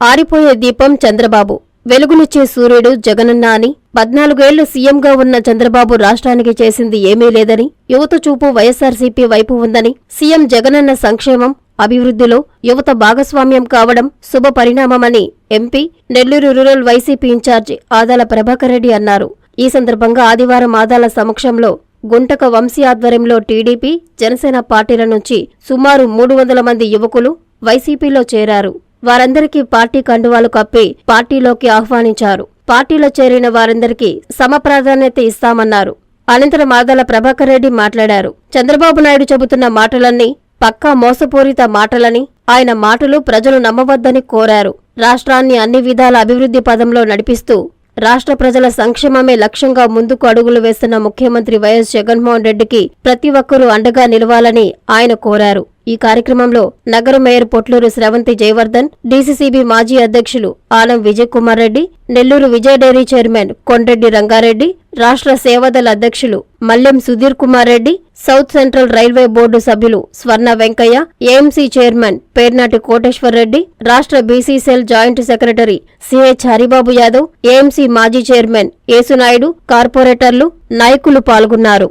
ఆరిపోయే దీపం చంద్రబాబు. వెలుగునిచ్చే సూర్యుడు జగనన్న అని పద్నాలుగేళ్ళు సీఎంగా ఉన్న చంద్రబాబు రాష్ట్రానికి చేసింది ఏమీ లేదని యువత చూపు వైఎస్సార్సీపీ వైపు ఉందని సీఎం జగనన్న సంక్షేమం అభివృద్ధిలో యువత భాగస్వామ్యం కావడం శుభ పరిణామమని MP Nellore rural YCP incharge Adala Prabhakar Reddy అన్నారు. ఈ సందర్భంగా ఆదివారం ఆదాల సమక్షంలో గుంటక వంశీ ఆధ్వర్యంలో టీడీపీ జనసేన పార్టీల నుంచి సుమారు మూడు వందల మంది యువకులు వైసీపీలో చేరారు. వారందరికీ పార్టీ కండువాలు కప్పి పార్టీలోకి ఆహ్వానించారు. పార్టీలో చేరిన వారందరికీ సమ ప్రాధాన్యత ఇస్తామన్నారు. అనంతరం ఆదాల ప్రభాకర్ రెడ్డి మాట్లాడారు. చంద్రబాబు నాయుడు చెబుతున్న మాటలన్నీ పక్కా మోసపూరిత మాటలని ఆయన మాటలు ప్రజలు నమ్మవద్దని కోరారు. రాష్ట్రాన్ని అన్ని విధాల అభివృద్ధి పదంలో నడిపిస్తూ రాష్ట్ర ప్రజల సంక్షేమమే లక్ష్యంగా ముందుకు అడుగులు వేస్తున్న ముఖ్యమంత్రి వైఎస్ జగన్మోహన్ రెడ్డికి ప్రతి ఒక్కరూ అండగా నిలవాలని ఆయన కోరారు. ఈ కార్యక్రమంలో నగర మేయర్ పొట్లూరు స్రవంతి జయవర్ధన్ డీసీసీబీ మాజీ అధ్యక్షులు ఆలం విజయ్ కుమార్ రెడ్డి నెల్లూరు విజయ డైరీ చైర్మన్ కొండ్రెడ్డి రంగారెడ్డి రాష్ట్ర సేవాదళ అధ్యక్షులు Mallem Sudhir Kumar Reddy South Central Railway board సభ్యులు స్వర్ణ వెంకయ్య ఏఎంసీ చైర్మన్ పేర్నాటి కోటేశ్వర్ రెడ్డి రాష్ట్ర BCCL joint secretary CH Haribabu Yadav AMC మాజీ చైర్మన్ యేసునాయుడు కార్పొరేటర్లు నాయకులు పాల్గొన్నారు.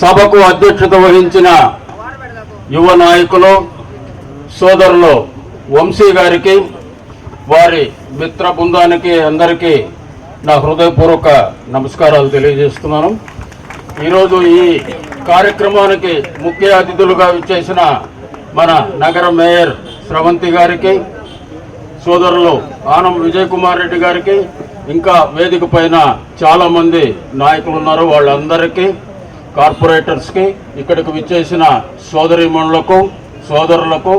సభకు అధ్యక్షత వహించిన యువ నాయకులు సోదరులు వంశీ గారికి వారి మిత్ర బృందానికి అందరికీ నా హృదయపూర్వక నమస్కారాలు తెలియజేస్తున్నాను. ఈరోజు ఈ కార్యక్రమానికి ముఖ్య అతిథులుగా విచ్చేసిన మన నగర మేయర్ స్రవంతి గారికి సోదరులు ఆనం విజయ్ కుమార్ రెడ్డి గారికి ఇంకా వేదిక పైన చాలామంది నాయకులు ఉన్నారు. వాళ్ళందరికీ కార్పొరేటర్స్కి ఇక్కడికి విచ్చేసిన సోదరిమణులకు సోదరులకు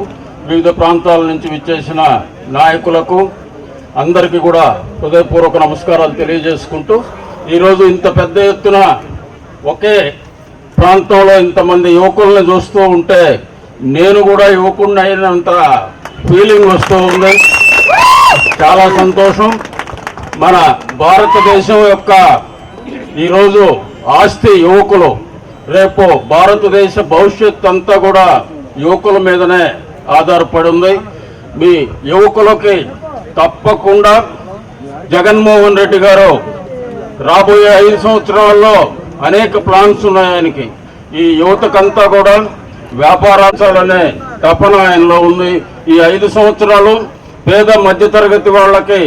వివిధ ప్రాంతాల నుంచి విచ్చేసిన నాయకులకు అందరికీ కూడా హృదయపూర్వక నమస్కారాలు తెలియజేసుకుంటూ ఈరోజు ఇంత పెద్ద ఎత్తున ఒకే ప్రాంతంలో ఇంతమంది యువకుల్ని చూస్తూ ఉంటే నేను కూడా యువకుడిని అయినంత ఫీలింగ్ వస్తూ ఉంది. చాలా సంతోషం. మన భారతదేశం యొక్క ఈరోజు ఆస్తి యువకులు రేపు భారతదేశ భవిష్యత్ అంతా కూడా యువకుల మీదనే ఆధారపడి ఉంది. మీ యువకులకి తప్పకుండా జగన్మోహన్ రెడ్డి గారు రాబోయే ఐదు సంవత్సరాల్లో అనేక ప్లాన్స్ ఉన్నాయి ఆయనకి. ఈ యువతకంతా కూడా వ్యాపారాంచాలనే తపన ఆయనలో ఉంది. ఈ ఐదు సంవత్సరాలు పేద మధ్యతరగతి వాళ్ళకి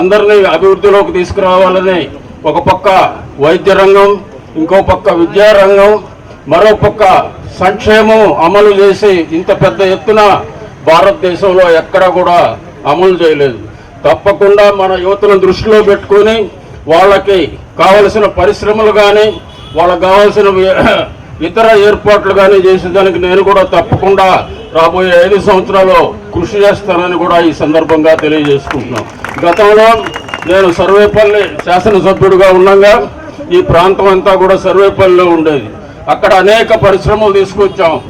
అందరినీ అభివృద్ధిలోకి తీసుకురావాలని ఒక పక్క వైద్య రంగం ఇంకో పక్క విద్యారంగం మరో పక్క సంక్షేమం అమలు చేసి ఇంత పెద్ద ఎత్తున భారతదేశంలో ఎక్కడా కూడా అమలు చేయలేదు. తప్పకుండా మన యువతను దృష్టిలో పెట్టుకొని వాళ్ళకి కావలసిన పరిశ్రమలు కానీ వాళ్ళకి కావాల్సిన ఇతర ఏర్పాట్లు కానీ చేసేదానికి నేను కూడా తప్పకుండా రాబోయే ఐదు సంవత్సరాలు కృషి చేస్తానని కూడా ఈ సందర్భంగా తెలియజేసుకుంటున్నాను గతంలో నేను సర్వేపల్లి శాసనసభ్యుడిగా ఉండగా ఈ ప్రాంతం అంతా కూడా సర్వేపల్లిలో ఉండేది. అక్కడ అనేక పరిశ్రమలు తీసుకొచ్చాం.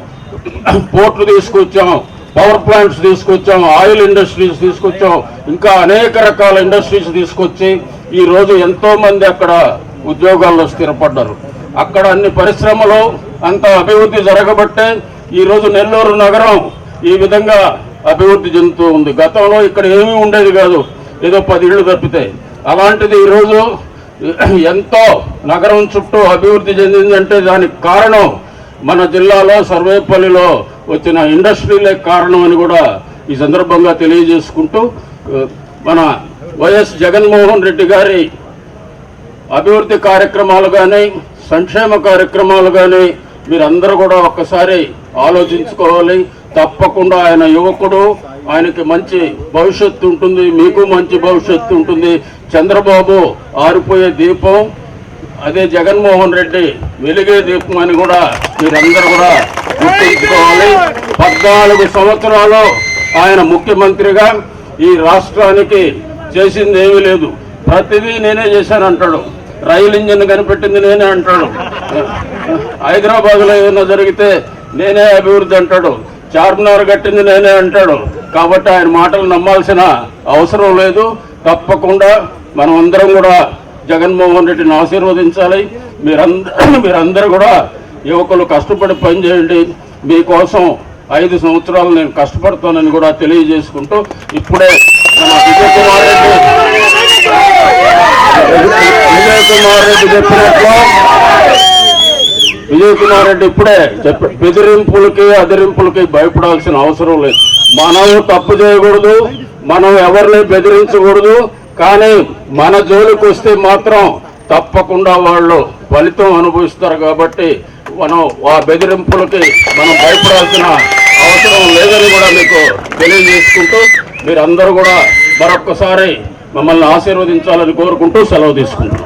పోర్ట్లు తీసుకొచ్చాం. పవర్ ప్లాంట్స్ తీసుకొచ్చాం. ఆయిల్ ఇండస్ట్రీస్ తీసుకొచ్చాం. ఇంకా అనేక రకాల ఇండస్ట్రీస్ తీసుకొచ్చి ఈరోజు ఎంతోమంది అక్కడ ఉద్యోగాల్లో స్థిరపడ్డారు. అక్కడ అన్ని పరిశ్రమలు అంత అభివృద్ధి జరగబట్టే ఈరోజు నెల్లూరు నగరం ఈ విధంగా అభివృద్ధి చెందుతూ ఉంది. గతంలో ఇక్కడ ఏమీ ఉండేది కాదు. ఏదో పది ఇళ్ళు తప్పితే. అలాంటిది ఈరోజు ఎంతో నగరం చుట్టూ అభివృద్ధి చెందిందంటే దానికి కారణం మన జిల్లాలో సర్వేపల్లిలో వచ్చిన ఇండస్ట్రీలే కారణం అని కూడా ఈ సందర్భంగా తెలియజేసుకుంటూ మన వైఎస్ జగన్మోహన్ రెడ్డి గారి అభివృద్ధి కార్యక్రమాలు కానీ సంక్షేమ కార్యక్రమాలు కానీ మీరందరూ కూడా ఒక్కసారి ఆలోచించుకోవాలి. తప్పకుండా ఆయన యువకుడు ఆయనకి మంచి భవిష్యత్తు ఉంటుంది మీకు మంచి భవిష్యత్తు ఉంటుంది. చంద్రబాబు ఆరిపోయే దీపం అదే జగన్మోహన్ రెడ్డి వెలిగే దీపం అని కూడా మీరందరూ కూడా గుర్తుంచుకోవాలి. పద్నాలుగు సంవత్సరాలు ఆయన ముఖ్యమంత్రిగా ఈ రాష్ట్రానికి చేసింది ఏమీ లేదు. ప్రతిదీ నేనే చేశానంటాడు. రైలు ఇంజిన్ కనిపెట్టింది నేనే అంటాడు. హైదరాబాద్లో ఏదైనా జరిగితే నేనే అభివృద్ధి అంటాడు. చార్మినార్ కట్టింది నేనే అంటాడు. కాబట్టి ఆయన మాటలు నమ్మాల్సిన అవసరం లేదు. తప్పకుండా మనం అందరం కూడా జగన్మోహన్ రెడ్డిని ఆశీర్వదించాలి. మీరందరూ మీరందరూ కూడా యువకులు కష్టపడి పనిచేయండి. మీకోసం ఐదు సంవత్సరాలు నేను కష్టపడతానని కూడా తెలియజేసుకుంటూ ఇప్పుడే మన విజయ్ కుమార్ రెడ్డి విజయ్ కుమార్ రెడ్డి చెప్పినట్లు విజయ్ కుమార్ రెడ్డి ఇప్పుడే చెప్ప బెదిరింపులకి అదిరింపులకి భయపడాల్సిన అవసరం లేదు. మనం తప్పు చేయకూడదు. మనం ఎవరిని బెదిరించకూడదు కానీ మన జోలికి వస్తే మాత్రం తప్పకుండా వాళ్ళు ఫలితం అనుభవిస్తారు కాబట్టి మనం ఆ బెదిరింపులకి మనం భయపడాల్సిన అవసరం లేదని కూడా మీకు తెలియజేసుకుంటూ మీరందరూ కూడా మరొక్కసారి మమ్మల్ని ఆశీర్వదించాలని కోరుకుంటూ సెలవు తీసుకుంటున్నాం.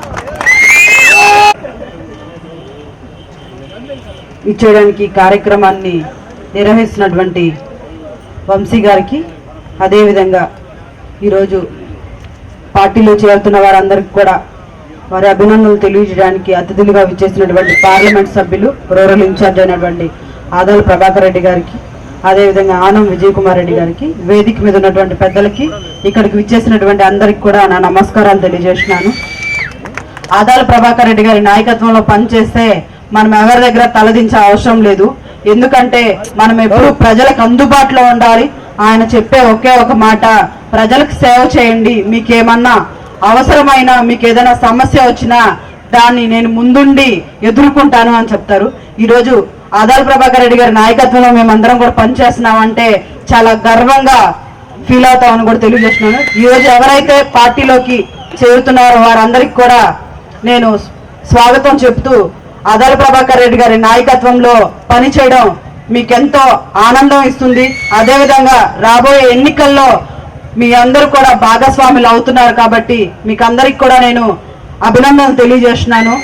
ఇచ్చేయడానికి కార్యక్రమాన్ని నిర్వహిస్తున్నటువంటి వంశీ గారికి అదేవిధంగా ఈరోజు పార్టీలో చేరుతున్న వారందరికీ కూడా వారి అభినందనలు తెలియజేయడానికి అతిథులుగా విచ్చేసినటువంటి పార్లమెంట్ సభ్యులు రూరల్ ఇన్ఛార్జ్ అయినటువంటి ఆదాల ప్రభాకర్ రెడ్డి గారికి అదేవిధంగా ఆనం విజయ్ కుమార్ రెడ్డి గారికి వేదిక మీద ఉన్నటువంటి పెద్దలకి ఇక్కడికి విచ్చేసినటువంటి అందరికి కూడా నా నమస్కారాలు తెలియజేస్తున్నాను. ఆదాల ప్రభాకర్ రెడ్డి గారి నాయకత్వంలో పనిచేస్తే మనం ఎవరి దగ్గర తలదించే అవసరం లేదు. ఎందుకంటే మనం ఎప్పుడు ప్రజలకు అందుబాటులో ఉండాలి. ఆయన చెప్పే ఒకే ఒక మాట ప్రజలకు సేవ చేయండి. మీకేమన్నా అవసరమైన మీకు ఏదైనా సమస్య వచ్చినా దాన్ని నేను ముందుండి ఎదుర్కొంటాను అని చెప్తారు. ఈరోజు ఆదాల ప్రభాకర్ రెడ్డి గారి నాయకత్వంలో మేమందరం కూడా పనిచేస్తున్నామంటే చాలా గర్వంగా ఫీల్ అవుతామని కూడా తెలియజేస్తున్నాను. ఈరోజు ఎవరైతే పార్టీలోకి చేరుతున్నారో వారందరికీ కూడా నేను స్వాగతం చెప్తూ ఆదాల ప్రభాకర్ రెడ్డి గారి నాయకత్వంలో పనిచేయడం మీకెంతో ఆనందం ఇస్తుంది. అదేవిధంగా రాబోయే ఎన్నికల్లో మీ అందరూ కూడా భాగస్వాములు అవుతున్నారు కాబట్టి మీకు అందరికి కూడా నేను అభినందనలు తెలియజేస్తున్నాను.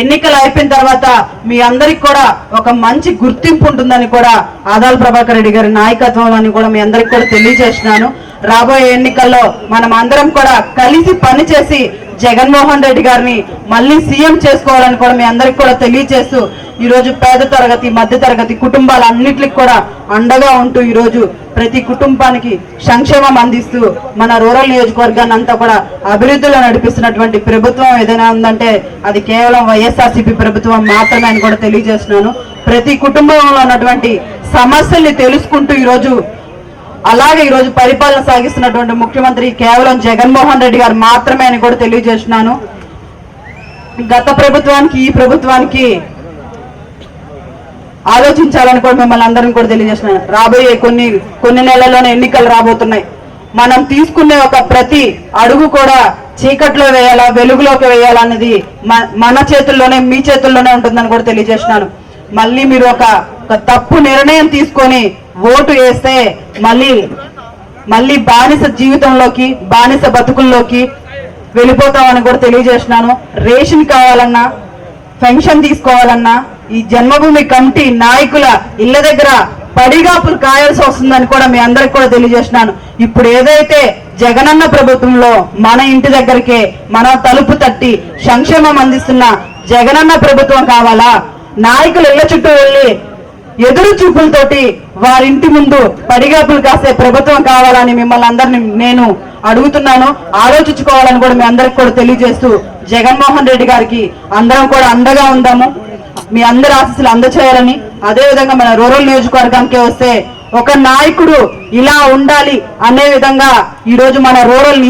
ఎన్నికలు అయిపోయిన తర్వాత మీ అందరికి కూడా ఒక మంచి గుర్తింపు ఉంటుందని కూడా ఆదాల ప్రభాకర్ రెడ్డి గారి నాయకత్వం అని కూడా మీ అందరికి కూడా తెలియజేస్తున్నాను. రాబోయే ఎన్నికల్లో మనం అందరం కూడా కలిసి పనిచేసి జగన్మోహన్ రెడ్డి గారిని మళ్ళీ సీఎం చేసుకోవాలని కూడా మీ అందరికి కూడా తెలియజేస్తూ ఈ రోజు పేద తరగతి మధ్య తరగతి కుటుంబాలన్నిటికి కూడా అండగా ఉంటూ ఈ రోజు ప్రతి కుటుంబానికి సంక్షేమం అందిస్తూ మన రూరల్ నియోజకవర్గాన్ని అంతా కూడా అభివృద్ధిలో నడిపిస్తున్నటువంటి ప్రభుత్వం ఏదైనా ఉందంటే అది కేవలం వైఎస్ఆర్సీపీ ప్రభుత్వం మాత్రమే అని కూడా తెలియజేస్తున్నాను. ప్రతి కుటుంబంలో ఉన్నటువంటి సమస్యల్ని తెలుసుకుంటూ ఈరోజు అలాగే ఈరోజు పరిపాలన సాగిస్తున్నటువంటి ముఖ్యమంత్రి కేవలం జగన్మోహన్ రెడ్డి గారు మాత్రమే అని కూడా తెలియజేస్తున్నాను. గత ప్రభుత్వానికి ఈ ప్రభుత్వానికి ఆలోచించాలని కూడా మిమ్మల్ని అందరం కూడా తెలియజేస్తున్నాను రాబోయే కొన్ని కొన్ని నెలల్లోనే ఎన్నికలు రాబోతున్నాయి. మనం తీసుకునే ఒక ప్రతి అడుగు కూడా చీకట్లో వేయాలా వెలుగులోకి వేయాలా అన్నది మన చేతుల్లోనే మీ చేతుల్లోనే ఉంటుందని కూడా తెలియజేస్తున్నాను. మళ్ళీ మీరు ఒక ఒక తప్పు నిర్ణయం తీసుకొని ఓటు వేస్తే మళ్ళీ మళ్ళీ బానిస జీవితంలోకి బానిస బతుకుల్లోకి వెళ్ళిపోతామని కూడా తెలియజేస్తున్నాను. రేషన్ కావాలన్నా పెన్షన్ తీసుకోవాలన్నా ఈ జన్మభూమి కమిటీ నాయకుల ఇళ్ళ దగ్గర పడిగాపులు కాయాల్సి వస్తుందని కూడా మీ అందరికి కూడా తెలియజేస్తున్నాను. ఇప్పుడు ఏదైతే జగనన్న ప్రభుత్వంలో మన ఇంటి దగ్గరికే మన తలుపు తట్టి సంక్షేమం అందిస్తున్న జగనన్న ప్రభుత్వం కావాలా? నాయకులు ఇళ్ళ చుట్టూ వెళ్ళి ఎదురు చూపులతోటి వారింటి ముందు పడిగాపులు కాసే ప్రభుత్వం కావాలని మిమ్మల్ని అందరిని నేను అడుగుతున్నాను. ఆలోచించుకోవాలని కూడా మీ అందరికి కూడా తెలియజేస్తూ జగన్మోహన్ రెడ్డి గారికి అందరం కూడా అండగా ఉందాము. మీ అందరి ఆశీస్సులు అందచేయాలని అదే విధంగా మన రూరల్ నియోజకవర్గానికి వస్తే ఒక నాయకుడు ఇలా ఉండాలి అనే విధంగా ఈ రోజు మన రూరల్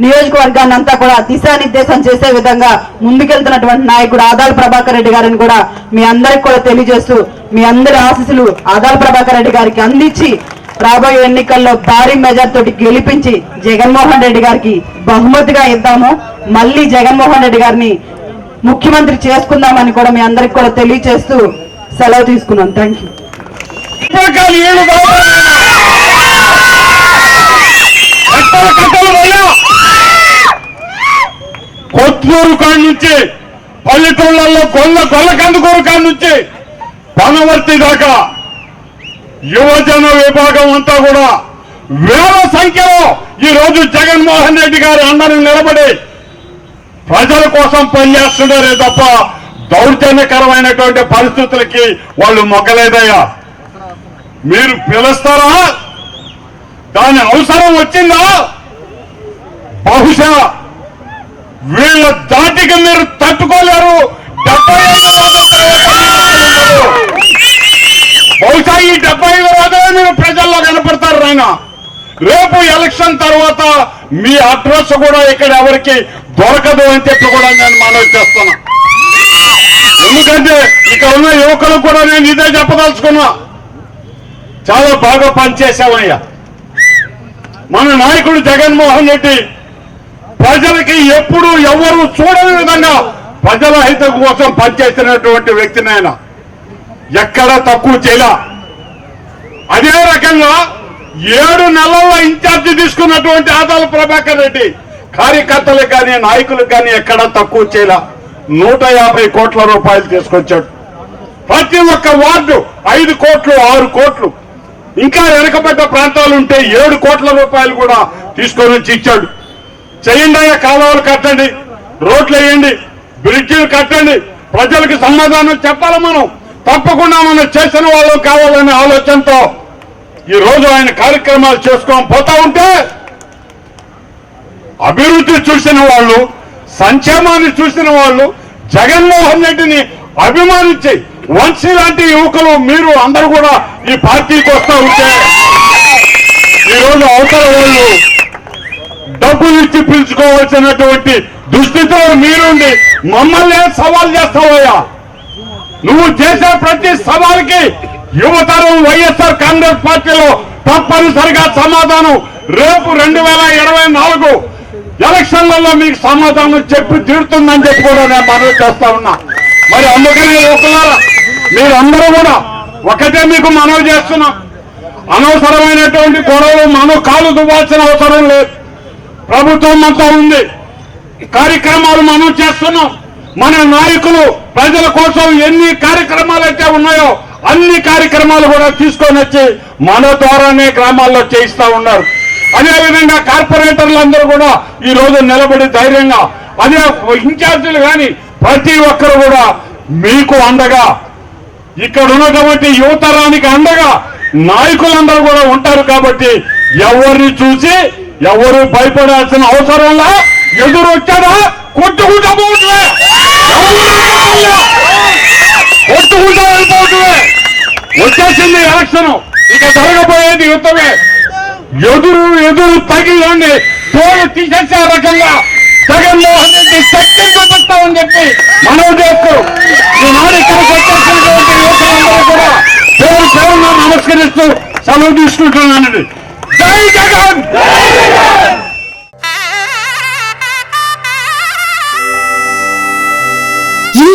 నియోజకవర్గాన్ని అంతా కూడా దిశానిర్దేశం చేసే విధంగా ముందుకెళ్తున్నటువంటి నాయకుడు ఆదాల ప్రభాకర్ రెడ్డి గారిని కూడా మీ అందరికి కూడా తెలియజేస్తూ మీ అందరి ఆశీస్సులు ఆదాల ప్రభాకర్ రెడ్డి గారికి అందించి రాబోయే ఎన్నికల్లో భారీ మెజార్ తోటి గెలిపించి జగన్మోహన్ రెడ్డి గారికి బహుమతిగా ఇద్దాము. మళ్ళీ జగన్మోహన్ రెడ్డి గారిని ముఖ్యమంత్రి చేసుకుందామని కూడా మీ అందరికి కూడా తెలియజేస్తూ సెలవు తీసుకున్నాను థ్యాంక్ యూ కొత్తూరు కాడి నుంచి పల్లెటూళ్ళల్లో గొల్ల గొల్ల కందుకూరు కాడి నుంచి పనవర్తి దాకా యువజన విభాగం అంతా కూడా వేల సంఖ్యలో ఈ రోజు జగన్మోహన్ రెడ్డి గారి అందరూ నిలబడి ప్రజల కోసం పనిచేస్తున్నారే తప్ప దౌర్జన్యకరమైనటువంటి పరిస్థితులకి వాళ్ళు మొగ్గలేదయ్యా. మీరు పిలుస్తారా? దాని అవసరం వచ్చిందా? బహుశా వీళ్ళ దాటికి మీరు తట్టుకోలేరు. డెబ్బై బహుశా ఈ డెబ్బై ఐదు మీరు ప్రజల్లో కనపడతారు నాయన. రేపు ఎలక్షన్ తర్వాత మీ అడ్రస్ కూడా ఇక్కడ ఎవరికి దొరకదు అని చెప్పి కూడా నేను మనవి చేస్తున్నా. ఎందుకంటే ఇక్కడ ఉన్న యువకులకు కూడా నేను ఇదే చెప్పదలుచుకున్నా. చాలా బాగా పనిచేశామయ్యా మన నాయకుడు జగన్మోహన్ రెడ్డి ప్రజలకి ఎప్పుడు ఎవరు చూడని విధంగా ప్రజల హితం కోసం పనిచేసినటువంటి వ్యక్తిని ఆయన ఎక్కడ తక్కువ చేయలా. అదే రకంగా ఏడు నెలల్లో ఇన్ఛార్జి తీసుకున్నటువంటి ఆదాల ప్రభాకర్ రెడ్డి కార్యకర్తలకు కానీ నాయకులకు కానీ ఎక్కడ తక్కువ చేయలే? నూట యాభై కోట్ల రూపాయలు తీసుకొచ్చాడు. ప్రతి ఒక్క వార్డు ఐదు కోట్లు ఆరు కోట్లు. ఇంకా వెనకబడ్డ ప్రాంతాలు ఉంటే ఏడు కోట్ల రూపాయలు కూడా తీసుకొని వచ్చి ఇచ్చాడు. చేయండి అయ్యా కాలువలు కట్టండి రోడ్లు వేయండి బ్రిడ్జీలు కట్టండి. ప్రజలకు సమాధానం చెప్పాలి మనం. తప్పకుండా మనం చేసిన వాళ్ళు కావాలనే ఆలోచనతో ఈ రోజు ఆయన కార్యక్రమాలు చేసుకొని పోతా ఉంటే అభివృద్ధి చూసిన వాళ్ళు సంక్షేమాన్ని చూసిన వాళ్ళు జగన్మోహన్ రెడ్డిని అభిమానించి వంశీ లాంటి యువకులు మీరు అందరూ కూడా ఈ పార్టీకి వస్తా ఉంటే ఈరోజు అవతల వాళ్ళు డబ్బులు ఇచ్చి పిలుచుకోవాల్సినటువంటి దుస్థితిలో మీరుండి మమ్మల్ని సవాల్ చేస్తావయ్యా. నువ్వు చేసే ప్రతి సవాల్కి యువతరం వైఎస్ఆర్ కాంగ్రెస్ పార్టీలో తప్పనిసరిగా సమాధానం. రేపు రెండు వేల ఇరవై నాలుగు ఎలక్షన్లలో మీకు సమాధానం చెప్పి తీరుతుందని చెప్పి కూడా నేను మనవి చేస్తా ఉన్నా. మరి అందుకనే యువకులారా మీరందరూ కూడా ఒకటే మీకు మనవి చేస్తున్నాం. అనవసరమైనటువంటి గొడవలు మనం కాలు దువ్వాల్సిన అవసరం లేదు. ప్రభుత్వం అంతా ఉంది. కార్యక్రమాలు మనం చేస్తున్నాం. మన నాయకులు ప్రజల కోసం ఎన్ని కార్యక్రమాలు అయితే ఉన్నాయో అన్ని కార్యక్రమాలు కూడా తీసుకొని వచ్చి మన ద్వారానే గ్రామాల్లో చేయిస్తా ఉన్నారు. అదేవిధంగా కార్పొరేటర్లు అందరూ కూడా ఈ రోజు నిలబడి ధైర్యంగా అదే ఇన్ఛార్జీలు కానీ ప్రతి ఒక్కరు కూడా మీకు అండగా ఇక్కడ ఉన్నటువంటి యువతరానికి అండగా నాయకులందరూ కూడా ఉంటారు కాబట్టి ఎవరిని చూసి ఎవరు భయపడాల్సిన అవసరంలా ఎదురు వచ్చాడా? కొట్టుకుంటా పోవట్లే కొట్టుకుంటా వెళ్ళిపోవట్లే వచ్చేసింది ఎలక్షన్. ఇక జరగబోయేది యుద్ధమే. ఎదురు ఎదురు తగిలండి తోలు తీసేసే రకంగా జగన్మోహన్ రెడ్డి శక్తి చూపిస్తామని చెప్పి మనవి చేస్తూ ఈనాడు ఇక్కడికి వచ్చేసినటువంటి యువకులందరూ కూడా పేరు పేరున నమస్కరిస్తూ సెలవు తీసుకుంటున్నానండి. జై జగన్!